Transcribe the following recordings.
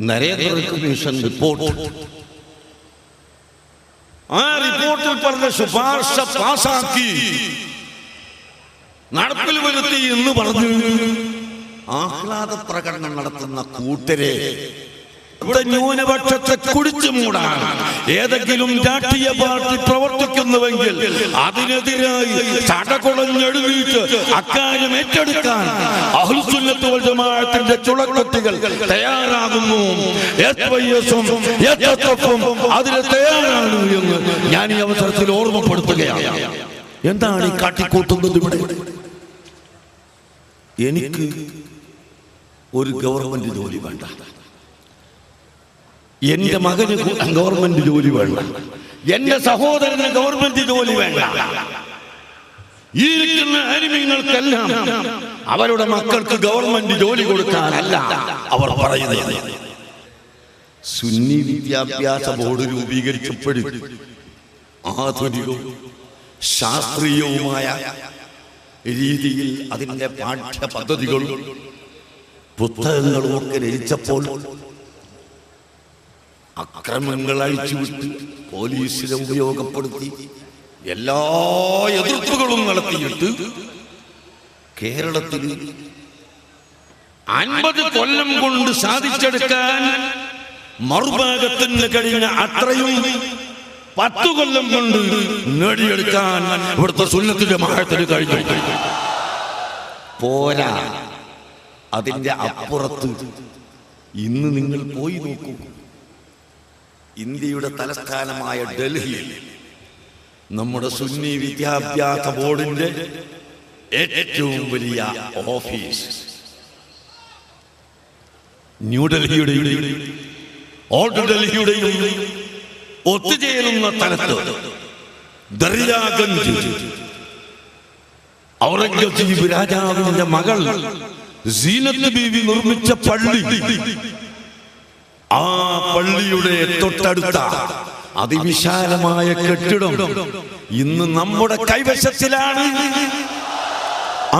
Narendra commission report. ആ റിപ്പോർട്ടിൽ പറഞ്ഞ ശുപാർശ പാസാക്കി. നടപ്പിൽ വരുത്തി എന്ന് പറഞ്ഞു. ആഹ്ലാദ പ്രകടനം നടത്തുന്ന കൂട്ടരെ ഇവിടെ ന്യൂനപക്ഷത്തെ കുടിച്ചു മൂടാൻ ഏതെങ്കിലും രാഷ്ട്രീയ പാർട്ടി പ്രവർത്തിക്കുന്നുവെങ്കിൽ അതിനെതിരായി ചടകുളഞ്ഞെഴുതിയിട്ട് അക്കാര്യം ഏറ്റെടുക്കാൻ അഹുസുന്നത്ത് വൽ ജമാഅത്തിന്റെ ചുളക്കുട്ടികൾ തയ്യാറാകുന്നു. അതിന് തയ്യാറാണ് എന്ന് ഞാൻ ഈ അവസരത്തിൽ ഓർമ്മപ്പെടുത്തുകയാണ്. എന്താണ് ഈ കാട്ടിക്കൂട്ടുന്നത് ഇവിടെ? എനിക്ക് ഒരു ഗവൺമെന്റ് ജോലി വേണ്ട. എന്റെ മകന് ഗവൺമെന്റ് ജോലി വേണ്ട. എന്റെ സഹോദരന് ഗവൺമെന്റ് ജോലി വേണ്ട. ഇരിക്കുന്ന അവരുടെ മക്കൾക്ക് ഗവൺമെന്റ് ജോലി കൊടുക്കാനല്ല അവർ പറയുന്നത്. സുന്നി വിദ്യാഭ്യാസ ബോർഡ് രൂപീകരിച്ചപ്പോഴും ആധുനികവും ശാസ്ത്രീയവുമായ രീതിയിൽ അതിന്റെ പാഠ്യ പദ്ധതികളും പുസ്തകങ്ങളും ഒക്കെ രചിച്ചപ്പോൾ അക്രമങ്ങൾ അഴിച്ചുവിട്ട് പോലീസിനെ ഉപയോഗപ്പെടുത്തി എല്ലാ എതിർപ്പുകളും നടത്തിയിട്ട് കേരളത്തിൽ അൻപത് കൊല്ലം കൊണ്ട് സാധിച്ചെടുക്കാൻ മറുഭാഗത്തിന് കഴിഞ്ഞ അത്രയും പത്ത് കൊല്ലം കൊണ്ട് നേടിയെടുക്കാൻ ഇവിടുത്തെ സുന്നത്തിന്റെ മഹത്തിന് കഴിഞ്ഞു. പോരാ. അതിന്റെ അപ്പുറത്ത് ഇന്ന് നിങ്ങൾ പോയി നോക്കൂ. ഇന്ത്യയുടെ തലസ്ഥാനമായ ഡൽഹിയിൽ നമ്മുടെ സുന്നി വിദ്യാഭ്യാസ ബോർഡിന്റെ ഏറ്റവും വലിയ ഓഫീസ്. ന്യൂഡൽഹിയുടെയും ഓൾഡ് ഒത്തുചേരുന്ന സ്ഥലത്ത് ദറിയാഗഞ്ച് ഔറംഗസീബ് രാജാവിന്റെ മകൾ സീനത്ത് ബീവി നിർമ്മിച്ച പള്ളി. ആ പള്ളിയുടെ തൊട്ടടുത്ത അതിവിശാലമായ കെട്ടിടം ഇന്ന് നമ്മുടെ കൈവശത്തിലാണ്.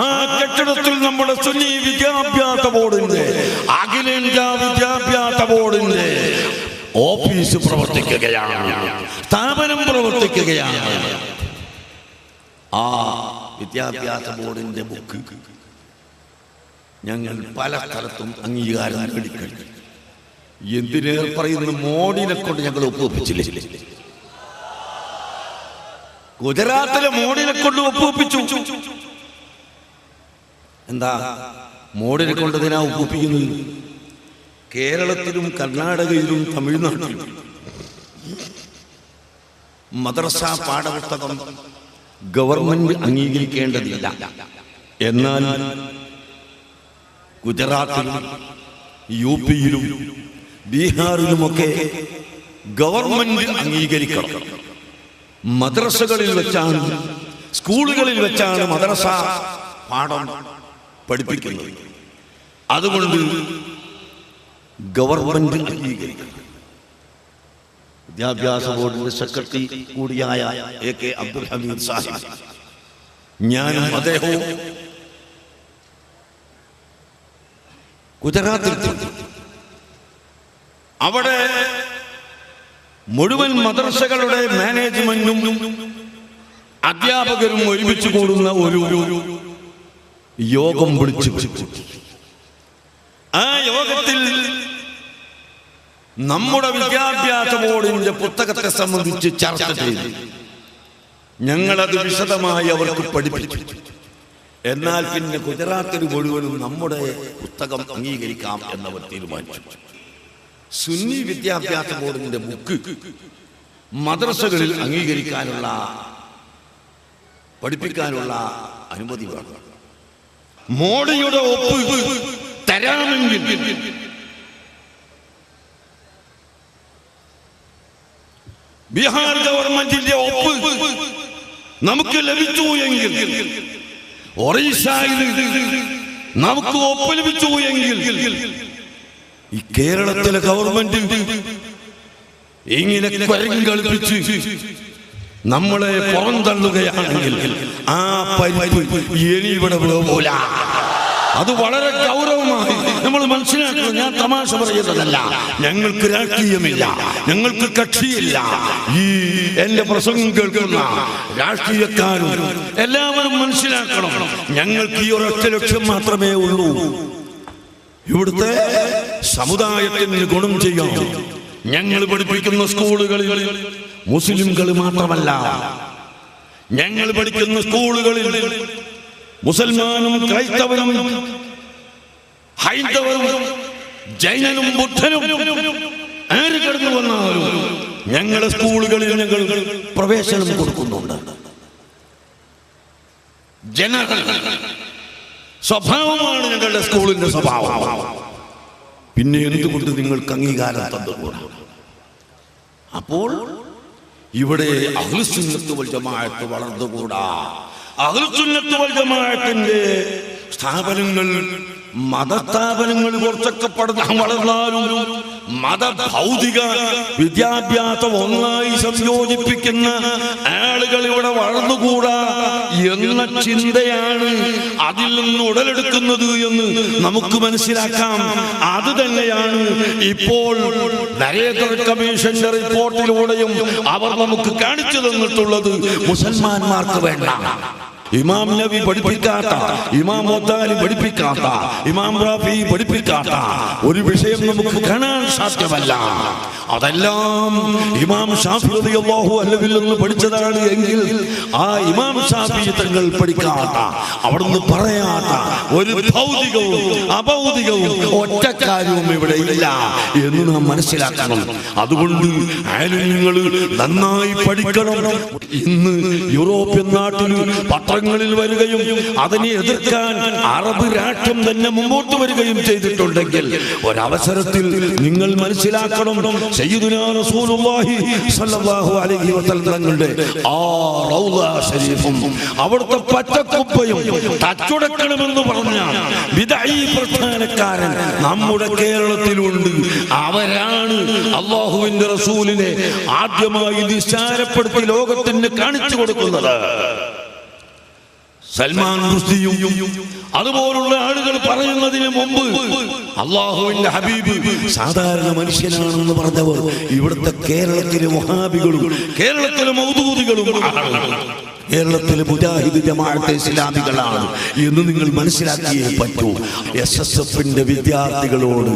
ആ കെട്ടിടത്തിൽ നമ്മുടെ സുന്നി വിദ്യാഭ്യാസ ബോർഡിന്റെ അഖിലേന്ത്യാ വിദ്യാഭ്യാസ ബോർഡിന്റെ ഓഫീസ് പ്രവർത്തിക്കുകയാണ്. സ്ഥാപനം പ്രവർത്തിക്കുകയാണ്. ആ വിദ്യാഭ്യാസ ബോർഡിന്റെ ബുക്ക് ഞങ്ങൾ പല സ്ഥലത്തും അംഗീകാരം നേടിക്കഴിഞ്ഞു എന്തിനേറെ പറയുന്ന മോഡിനെ കൊണ്ട് ഞങ്ങൾ ഒപ്പുവെപ്പിച്ചില്ലേ? ഗുജറാത്തിലെ മോഡിനെ കൊണ്ട് ഒപ്പുവെപ്പിച്ചു. എന്താ? മോഡിനെ കൊണ്ട് ഇതിനാ ഒപ്പുവെപ്പിക്കുന്നത്? കേരളത്തിലും കർണാടകയിലും തമിഴ്നാട്ടിലും. മദ്രസ പാഠപുസ്തകം ഗവൺമെന്റ് അംഗീകരിക്കേണ്ടതില്ല. എന്നാൽ ഗുജറാത്തിലും യു പിയിലും ബീഹാറിലുമൊക്കെ ഗവൺമെന്റ് അംഗീകരിക്കണം. മദ്രസകളിൽ വെച്ചാണ് സ്കൂളുകളിൽ വെച്ചാണ് മദ്രസ പാഠം പഠിപ്പിക്കുന്നത്. അതുകൊണ്ട് ഗവൺമെന്റ് അംഗീകരിക്കണം. വിദ്യാഭ്യാസ ബോർഡിന്റെ സെക്രട്ടറി കൂടിയായ എ കെ അബ്ദുൽ ഹമീദ് സാഹിബ്. ഞാനും അദ്ദേഹവും ഗുജറാത്തിൽ. അവിടെ മുഴുവൻ മദ്രസകളുടെ മാനേജ്മെന്റും അധ്യാപകരും ഒരുമിച്ച് കൂടുന്ന ഒരു യോഗം വിളിച്ചു. ആ യോഗത്തിൽ നമ്മുടെ വിദ്യാഭ്യാസ ബോർഡിന്റെ പുസ്തകത്തെ സംബന്ധിച്ച് ചർച്ച ചെയ്തു. ഞങ്ങളത് വിശദമായി അവർക്ക് പഠിപ്പിച്ചു. എന്നാൽ പിന്നെ ഗുജറാത്തിൽ മുഴുവനും നമ്മുടെ പുസ്തകം അംഗീകരിക്കാം എന്നവർ തീരുമാനിച്ചു. സുന്നി വിദ്യാഭ്യാസ ബോർഡിന്റെ ബുക്ക് മദ്രസകളിൽ അംഗീകരിക്കാനുള്ള പഠിപ്പിക്കാനുള്ള അനുമതി വേണം. മോഡിയുടെ ഒപ്പ് തരാമെങ്കിൽ ബീഹാർ ഗവൺമെന്റിന്റെ ഒപ്പ് നമുക്ക് ലഭിച്ചു എങ്കിൽ ഒറീസയിൽ നമുക്ക് ഒപ്പ് ലഭിച്ചു എങ്കിൽ ഈ കേരളത്തിലെ ഗവൺമെന്റ് ഇങ്ങനെ കളിപ്പിച്ച് നമ്മളെ പുറന്തള്ളുകയാണെങ്കിൽ ആ പരിപ്പ് ഇനി ഇവിടെ പോല അത് വളരെ ഗൗരവമായി നമ്മൾ മനസ്സിലാക്കണം ഞാൻ തമാശ പറയുന്നതല്ല. ഞങ്ങൾക്ക് രാഷ്ട്രീയമില്ല. ഞങ്ങൾക്ക് കക്ഷിയില്ല. ഈ എന്റെ പ്രസംഗം കേൾക്കുന്ന രാഷ്ട്രീയക്കാരും എല്ലാവരും മനസ്സിലാക്കണം. ഞങ്ങൾക്ക് ഈ ഒരൊറ്റ ലക്ഷ്യം മാത്രമേ ഉള്ളൂ. ഇവിടുത്തെ സമുദായത്തിന് ഗുണം ചെയ്യാം. ഞങ്ങൾ പഠിപ്പിക്കുന്ന സ്കൂളുകളിൽ മുസ്ലിംകൾ മാത്രമല്ല. ഞങ്ങൾ പഠിക്കുന്ന സ്കൂളുകളിൽ മുസൽമാനും ക്രൈസ്തവനും ഹൈന്ദവനും ജൈനനും ബുദ്ധനും കടന്നു വന്നാലും ഞങ്ങളുടെ സ്കൂളുകളിൽ ഞങ്ങൾ പ്രവേശനം കൊടുക്കുന്നുണ്ട്. ജനറൽ സ്വഭാവമാണ് ഞങ്ങളുടെ സ്കൂളിന്റെ സ്വഭാവം. പിന്നെ എന്തുകൊണ്ട് നിങ്ങൾക്ക് അംഗീകാരം തന്നുകൂടാ അപ്പോൾ ഇവിടെ അഹ്ലുസുന്നത്ത് ജമാഅത്ത് വളർന്നുകൂടാ. അഹ്ലുസുന്നത്ത് വൽ ജമാഅത്തിന്റെ സ്ഥാപനങ്ങൾ മതസ്ഥാപനങ്ങൾ കുറച്ചൊക്കെ പഠന വളർന്നാലും മത ഭൗതിക വിദ്യാഭ്യാസം ഒന്നായി സംയോജിപ്പിക്കുന്ന ആളുകൾ ഇവിടെ വളർന്നുകൂടാ എന്ന ചിന്തയാണ് അതിൽ നിന്ന് ഉടലെടുക്കുന്നത് എന്ന് നമുക്ക് മനസ്സിലാക്കാം. അത് തന്നെയാണ് ഇപ്പോൾ നരേന്ദ്ര കമ്മീഷന്റെ റിപ്പോർട്ടിലൂടെയും അവർ നമുക്ക് കാണിച്ചു തന്നിട്ടുള്ളത്. മുസൽമാന്മാർക്ക് വേണ്ട. ഇമാം നബി പഠിപ്പിക്കാത്ത ഇമാം മൊത്താലി പഠിപ്പിക്കാത്ത ഇമാം റാഫി പഠിപ്പിക്കാത്ത ഒരു വിഷയം നമുക്ക് കാണാൻ സാധ്യമല്ല. അതെല്ലാം ഇമാം ഷാഫി അല്ലെങ്കിൽ അൻഹുവിൽ നിന്ന് പഠിച്ചതാണ് എങ്കിൽ ആ ഇമാം ഷാഫി തങ്ങൾ പഠിക്കാത്ത അവിടുന്ന് പറയാത്ത ഒരു ഭൗതികവും അഭൗതികവും ഒറ്റ കാര്യവും ഇവിടെ ഇല്ല എന്ന് നാം മനസ്സിലാക്കണം. അതുകൊണ്ട് ആലിമ്യങ്ങൾ നന്നായി പഠിക്കണം. ഇന്ന് യൂറോപ്യൻ നാട്ടിൽ പത്രങ്ങളിൽ വരികയും അതിനെ എതിർക്കാൻ അറബ് രാഷ്ട്രം തന്നെ മുമ്പോട്ട് വരികയും ചെയ്തിട്ടുണ്ടെങ്കിൽ ഒരവസരത്തിൽ നിങ്ങൾ മനസ്സിലാക്കണം ആ അവിടുത്തെ പച്ചക്കുപ്പയും പ്രസ്ഥാനക്കാരൻ നമ്മുടെ കേരളത്തിലുണ്ട്. അവരാണ് അള്ളാഹുവിന്റെ റസൂലിനെ ആദ്യമായി നിസ്സാരപ്പെടുത്തി ലോകത്തിന് കാണിച്ചു കൊടുക്കുന്നത്. സൽമാൻ റുഷ്ദിയും അതുപോലുള്ള ആളുകൾ പറയുന്നതിന് മുമ്പ് അള്ളാഹുവിന്റെ ഹബീബ് സാധാരണ മനുഷ്യനാണെന്ന് പറഞ്ഞവർ ഇവിടുത്തെ കേരളത്തിലെ വഹാബികളും കേരളത്തിലെ മൗദൂദികളും. കേരളത്തിലെ മുജാഹിദ് ജമാഅത്തെ ഇസ്ലാമികളാണ് എന്ന് നിങ്ങൾ മനസ്സിലാക്കിയേ പറ്റൂ എസ് എസ് എഫിന്റെ വിദ്യാർത്ഥികളോട്